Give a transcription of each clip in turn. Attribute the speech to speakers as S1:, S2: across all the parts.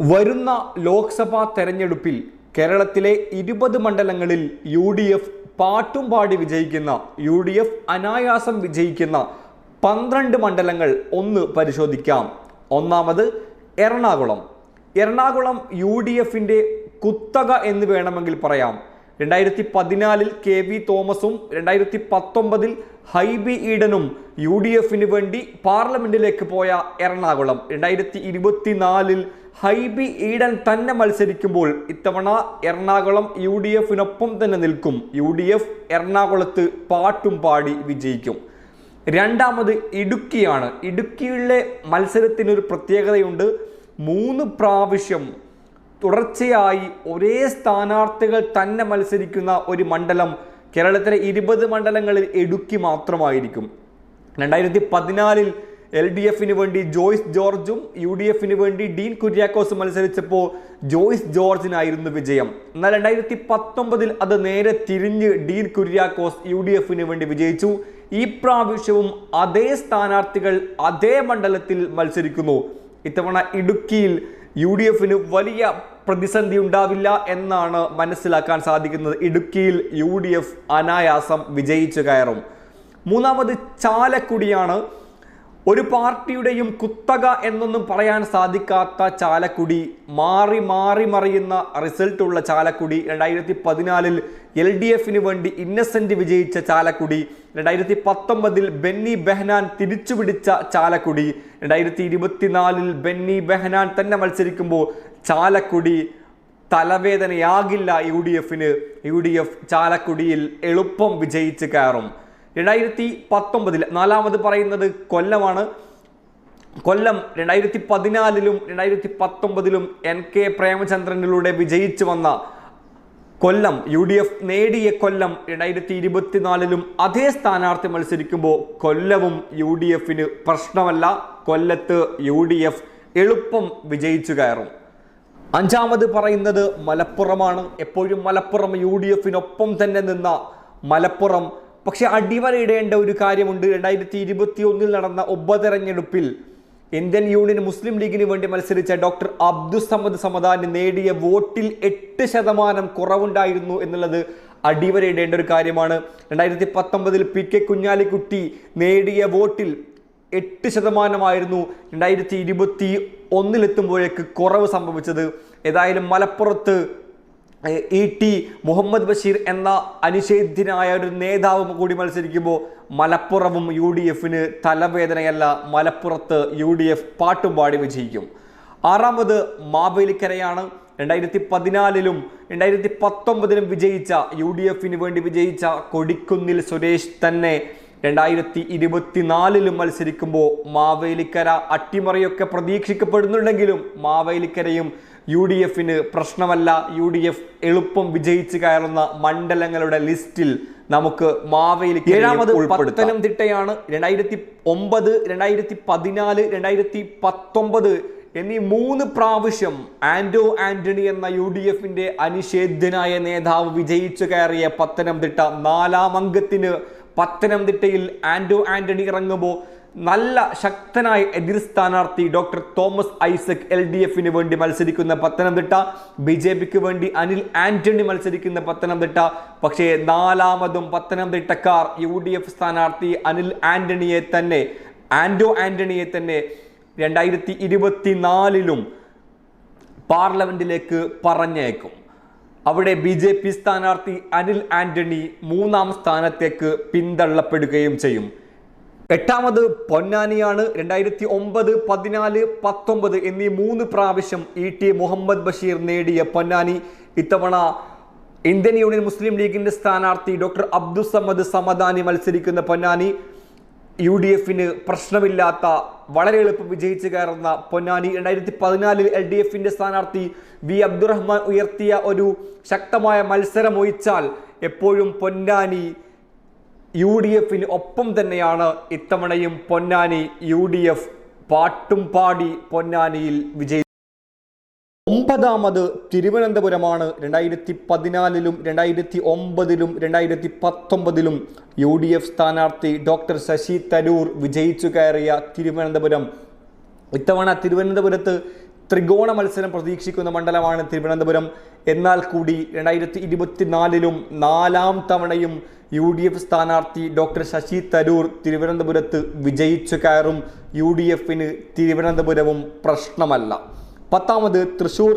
S1: വരുന്ന ലോക്സഭാ തെരഞ്ഞെടുപ്പിൽ കേരളത്തിലെ ഇരുപത് മണ്ഡലങ്ങളിൽ യു ഡി എഫ് പാട്ടും പാടി വിജയിക്കുന്ന യു ഡി എഫ് അനായാസം വിജയിക്കുന്ന പന്ത്രണ്ട് മണ്ഡലങ്ങൾ ഒന്ന് പരിശോധിക്കാം. ഒന്നാമത് എറണാകുളം. എറണാകുളം യു ഡി എഫിന്റെ കുത്തക എന്ന് വേണമെങ്കിൽ പറയാം. രണ്ടായിരത്തി പതിനാലിൽ കെ വി തോമസും രണ്ടായിരത്തി പത്തൊമ്പതിൽ ഹൈബി ഈഡനും യു ഡി എഫിന് വേണ്ടി പാർലമെന്റിലേക്ക് പോയ എറണാകുളം. രണ്ടായിരത്തി ഇരുപത്തിനാലിൽ ഹൈബി ഈഡൻ തന്നെ മത്സരിക്കുമ്പോൾ ഇത്തവണ എറണാകുളം യു ഡി എഫിനൊപ്പം തന്നെ നിൽക്കും. യു ഡി എഫ് എറണാകുളത്ത് പാട്ടും പാടി വിജയിക്കും. രണ്ടാമത് ഇടുക്കിയാണ്. ഇടുക്കിയിലെ മത്സരത്തിനൊരു പ്രത്യേകതയുണ്ട്. മൂന്ന് പ്രാവശ്യം തുടർച്ചയായി ഒരേ സ്ഥാനാർത്ഥികൾ തന്നെ മത്സരിക്കുന്ന ഒരു മണ്ഡലം കേരളത്തിലെ ഇരുപത് മണ്ഡലങ്ങളിൽ ഇടുക്കി മാത്രമായിരിക്കും. രണ്ടായിരത്തി പതിനാലിൽ എൽ ഡി എഫിന് വേണ്ടി ജോയ്സ് ജോർജും യു ഡി എഫിന് വേണ്ടി ഡീൻ കുര്യാക്കോസും മത്സരിച്ചപ്പോൾ ജോയ്സ് ജോർജിനായിരുന്നു വിജയം. എന്നാൽ രണ്ടായിരത്തി പത്തൊമ്പതിൽ അത് നേരെ തിരിഞ്ഞ് ഡീൻ കുര്യാക്കോസ് യു ഡി എഫിന് വേണ്ടി വിജയിച്ചു. ഈ പ്രാവശ്യവും അതേ സ്ഥാനാർത്ഥികൾ അതേ മണ്ഡലത്തിൽ മത്സരിക്കുന്നു. ഇത്തവണ ഇടുക്കിയിൽ യു ഡി എഫിന് വലിയ പ്രതിസന്ധി ഉണ്ടാവില്ല എന്നാണ് മനസ്സിലാക്കാൻ സാധിക്കുന്നത്. ഇടുക്കിയിൽ യു ഡി എഫ് അനായാസം വിജയിച്ചു കയറും. മൂന്നാമത് ചാലക്കുടിയാണ്. ഒരു പാർട്ടിയുടെയും കുത്തക എന്നൊന്നും പറയാൻ സാധിക്കാത്ത ചാലക്കുടി. മാറി മാറി മറിയുന്ന റിസൾട്ടുള്ള ചാലക്കുടി. രണ്ടായിരത്തി പതിനാലിൽ എൽ ഡി എഫിന് വേണ്ടി ഇന്നസെന്റ് വിജയിച്ച ചാലക്കുടി. രണ്ടായിരത്തി പത്തൊമ്പതിൽ ബെന്നി ബെഹനാൻ തിരിച്ചുപിടിച്ച ചാലക്കുടി. രണ്ടായിരത്തി ഇരുപത്തിനാലിൽ ബെന്നി ബെഹനാൻ തന്നെ മത്സരിക്കുമ്പോൾ ചാലക്കുടി തലവേദനയാകില്ല യു ഡി എഫിന് യു ഡി എഫ് ചാലക്കുടിയിൽ എളുപ്പം വിജയിച്ച് കയറും. രണ്ടായിരത്തി പത്തൊമ്പതിൽ നാലാമത് പറയുന്നത് കൊല്ലമാണ്. കൊല്ലം രണ്ടായിരത്തി പതിനാലിലും രണ്ടായിരത്തി പത്തൊമ്പതിലും എൻ കെ പ്രേമചന്ദ്രനിലൂടെ വിജയിച്ചു വന്ന കൊല്ലം യു ഡി എഫ് നേടിയ കൊല്ലം രണ്ടായിരത്തി ഇരുപത്തിനാലിലും അതേ സ്ഥാനാർത്ഥി മത്സരിക്കുമ്പോൾ കൊല്ലവും യു ഡി എഫിന് പ്രശ്നമല്ല. കൊല്ലത്ത് യു ഡി എഫ് എളുപ്പം വിജയിച്ചു കയറും. അഞ്ചാമത് പറയുന്നത് മലപ്പുറമാണ്. എപ്പോഴും മലപ്പുറം യു ഡി എഫിനൊപ്പം തന്നെ നിന്ന മലപ്പുറം. പക്ഷെ അടിവരയിടേണ്ട ഒരു കാര്യമുണ്ട്. രണ്ടായിരത്തി ഇരുപത്തി ഒന്നിൽ നടന്ന ഉപതെരഞ്ഞെടുപ്പിൽ ഇന്ത്യൻ യൂണിയൻ മുസ്ലിം ലീഗിന് വേണ്ടി മത്സരിച്ച ഡോക്ടർ അബ്ദുസമദ് സമദാന് നേടിയ വോട്ടിൽ എട്ട് ശതമാനം കുറവുണ്ടായിരുന്നു എന്നുള്ളത് അടിവരയിടേണ്ട ഒരു കാര്യമാണ്. രണ്ടായിരത്തി പത്തൊമ്പതിൽ പി കെ കുഞ്ഞാലിക്കുട്ടി നേടിയ വോട്ടിൽ എട്ട് ശതമാനമായിരുന്നു. രണ്ടായിരത്തി ഇരുപത്തി ഒന്നിലെത്തുമ്പോഴേക്ക് കുറവ് സംഭവിച്ചത്. ഏതായാലും മലപ്പുറത്ത് ഇ ടി മുഹമ്മദ് ബഷീർ എന്ന അനിഷേധ്യനായ ഒരു നേതാവ് കൂടി മത്സരിക്കുമ്പോൾ മലപ്പുറവും യു ഡി എഫിന് തലവേദനയല്ല. മലപ്പുറത്ത് യു ഡി എഫ് പാട്ടും പാടി വിജയിക്കും. ആറാമത് മാവേലിക്കരയാണ്. രണ്ടായിരത്തി പതിനാലിലും രണ്ടായിരത്തി പത്തൊമ്പതിലും വിജയിച്ച യു ഡി എഫിന് വേണ്ടി വിജയിച്ച കൊടിക്കുന്നിൽ സുരേഷ് തന്നെ രണ്ടായിരത്തി ഇരുപത്തിനാലിലും മത്സരിക്കുമ്പോൾ മാവേലിക്കര അട്ടിമറിയൊക്കെ പ്രതീക്ഷിക്കപ്പെടുന്നുണ്ടെങ്കിലും മാവേലിക്കരയും യു ഡി എഫിന് പ്രശ്നമല്ല. യു ഡി എഫ് എളുപ്പം വിജയിച്ചു കയറുന്ന മണ്ഡലങ്ങളുടെ ലിസ്റ്റിൽ നമുക്ക് മാവേലിക്കര ഏഴാമത് പത്തനംതിട്ടയാണ് രണ്ടായിരത്തി ഒമ്പത് രണ്ടായിരത്തി പതിനാല് രണ്ടായിരത്തി പത്തൊമ്പത് എന്നീ മൂന്ന് പ്രാവശ്യം ആൻഡോ ആന്റണി എന്ന യു ഡി എഫിന്റെ അനിഷേധ്യനായ നേതാവ് വിജയിച്ചു കയറിയ പത്തനംതിട്ട നാലാം അംഗത്തിന് പത്തനംതിട്ടയിൽ ആൻഡോ ആന്റണി ഇറങ്ങുമ്പോൾ നല്ല ശക്തനായ എതിർ സ്ഥാനാർത്ഥി doctor Thomas Isaac L D എഫിന് വേണ്ടി മത്സരിക്കുന്ന പത്തനംതിട്ട ബി ജെ പിക്ക് വേണ്ടി അനിൽ ആന്റണി മത്സരിക്കുന്ന പത്തനംതിട്ട. പക്ഷേ നാലാമതും പത്തനംതിട്ടക്കാർ യു ഡി എഫ് സ്ഥാനാർത്ഥി അനിൽ ആന്റണിയെ തന്നെ ആൻഡോ ആന്റണിയെ തന്നെ രണ്ടായിരത്തി ഇരുപത്തിനാലിലും പാർലമെന്റിലേക്ക് പറഞ്ഞേക്കും അവിടെ ബി ജെ പി സ്ഥാനാർത്ഥി അനിൽ ആന്റണി മൂന്നാം സ്ഥാനത്തേക്ക് പിന്തള്ളപ്പെടുകയും ചെയ്യും. എട്ടാമത് പൊന്നാനിയാണ്. രണ്ടായിരത്തി ഒമ്പത് പതിനാല് പത്തൊമ്പത് എന്നീ മൂന്ന് പ്രാവശ്യം ഇ ടി മുഹമ്മദ് ബഷീർ നേടിയ പൊന്നാനി ഇത്തവണ ഇന്ത്യൻ യൂണിയൻ മുസ്ലിം ലീഗിന്റെ സ്ഥാനാർത്ഥി ഡോക്ടർ അബ്ദുസമ്മദ് സമദാനി മത്സരിക്കുന്ന പൊന്നാനി യു ഡി എഫിന് പ്രശ്നമില്ലാത്ത വളരെ എളുപ്പം വിജയിച്ചു കയറുന്ന പൊന്നാനി രണ്ടായിരത്തി പതിനാലിൽ എൽ ഡി എഫിന്റെ സ്ഥാനാർത്ഥി വി അബ്ദുറഹ്മാൻ ഉയർത്തിയ ഒരു ശക്തമായ മത്സരം ഒഴിച്ചാൽ എപ്പോഴും പൊന്നാനി യു ഡി എഫിന് ഒപ്പം തന്നെയാണ് ഇത്തവണയും പൊന്നാനി യു ഡി എഫ് പാട്ടും പാടി പൊന്നാനിയിൽ വിജയി ഒമ്പതാമത് തിരുവനന്തപുരമാണ് രണ്ടായിരത്തി പതിനാലിലും രണ്ടായിരത്തി ഒമ്പതിലും രണ്ടായിരത്തി പത്തൊമ്പതിലും യു ഡി എഫ് സ്ഥാനാർത്ഥി ഡോക്ടർ ശശി തരൂർ വിജയിച്ചു കയറിയ തിരുവനന്തപുരം. ഇത്തവണ തിരുവനന്തപുരത്ത് ത്രികോണ മത്സരം പ്രതീക്ഷിക്കുന്ന മണ്ഡലമാണ് തിരുവനന്തപുരം. എന്നാൽ കൂടി രണ്ടായിരത്തി ഇരുപത്തിനാലിലും നാലാം തവണയും യു ഡി എഫ് സ്ഥാനാർത്ഥി ഡോക്ടർ ശശി തരൂർ തിരുവനന്തപുരത്ത് വിജയിച്ചു കയറും. യു ഡി എഫിന് തിരുവനന്തപുരവും പ്രശ്നമല്ല. പത്താമത് തൃശൂർ.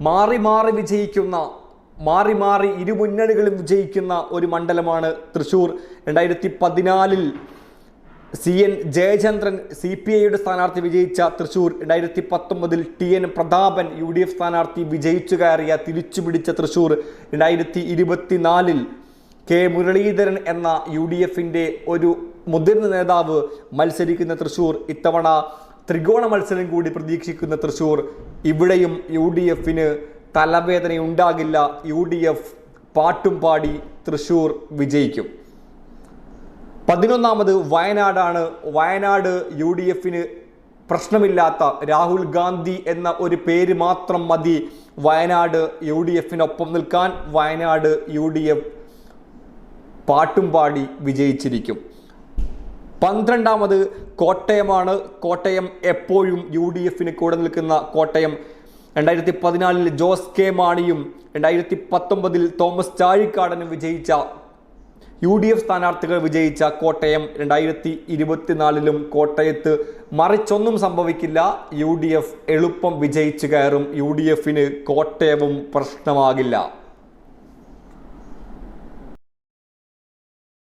S1: മാറി മാറി വിജയിക്കുന്ന മാറി മാറി ഇരു മുന്നണികളും വിജയിക്കുന്ന ഒരു മണ്ഡലമാണ് തൃശൂർ. രണ്ടായിരത്തി പതിനാലിൽ C N Jayachandran C P ഐയുടെ സ്ഥാനാർത്ഥി വിജയിച്ച തൃശൂർ. രണ്ടായിരത്തി പത്തൊമ്പതിൽ T N Prathapan U D F സ്ഥാനാർത്ഥി വിജയിച്ചു കയറിയ തിരിച്ചു പിടിച്ച തൃശൂർ. രണ്ടായിരത്തി ഇരുപത്തിനാലിൽ കെ മുരളീധരൻ എന്ന യു ഡി എഫിന്റെ ഒരു മുതിർന്ന നേതാവ് മത്സരിക്കുന്ന തൃശൂർ. ഇത്തവണ ത്രികോണ മത്സരം കൂടി പ്രതീക്ഷിക്കുന്ന തൃശൂർ ഇവിടെയും യു ഡി എഫിന് തലവേദന ഉണ്ടാകില്ല യു ഡി എഫ് പാട്ടും പാടി തൃശൂർ വിജയിക്കും. പതിനൊന്നാമത് വയനാടാണ്. വയനാട് യു ഡി എഫിന് പ്രശ്നമില്ലാത്ത രാഹുൽ ഗാന്ധി എന്ന ഒരു പേര് മാത്രം മതി. വയനാട് യു ഡി എഫിനൊപ്പം നിൽക്കാൻ വയനാട് യു ഡി എഫ് പാട്ടും പാടി വിജയിച്ചിരിക്കും. പന്ത്രണ്ടാമത് കോട്ടയമാണ്. കോട്ടയം എപ്പോഴും യു ഡി എഫിന് കൂടെ നിൽക്കുന്ന കോട്ടയം. രണ്ടായിരത്തി പതിനാലിൽ ജോസ് കെ മാണിയും രണ്ടായിരത്തി പത്തൊമ്പതിൽ തോമസ് ചാഴിക്കാടനും വിജയിച്ച യു ഡി എഫ് സ്ഥാനാർത്ഥികൾ വിജയിച്ച കോട്ടയം. രണ്ടായിരത്തി ഇരുപത്തിനാലിലും കോട്ടയത്ത് മറിച്ചൊന്നും സംഭവിക്കില്ല. യു ഡി എഫ് എളുപ്പം വിജയിച്ചു കയറും. യു ഡി എഫിന് കോട്ടയവും പ്രശ്നമാകില്ല.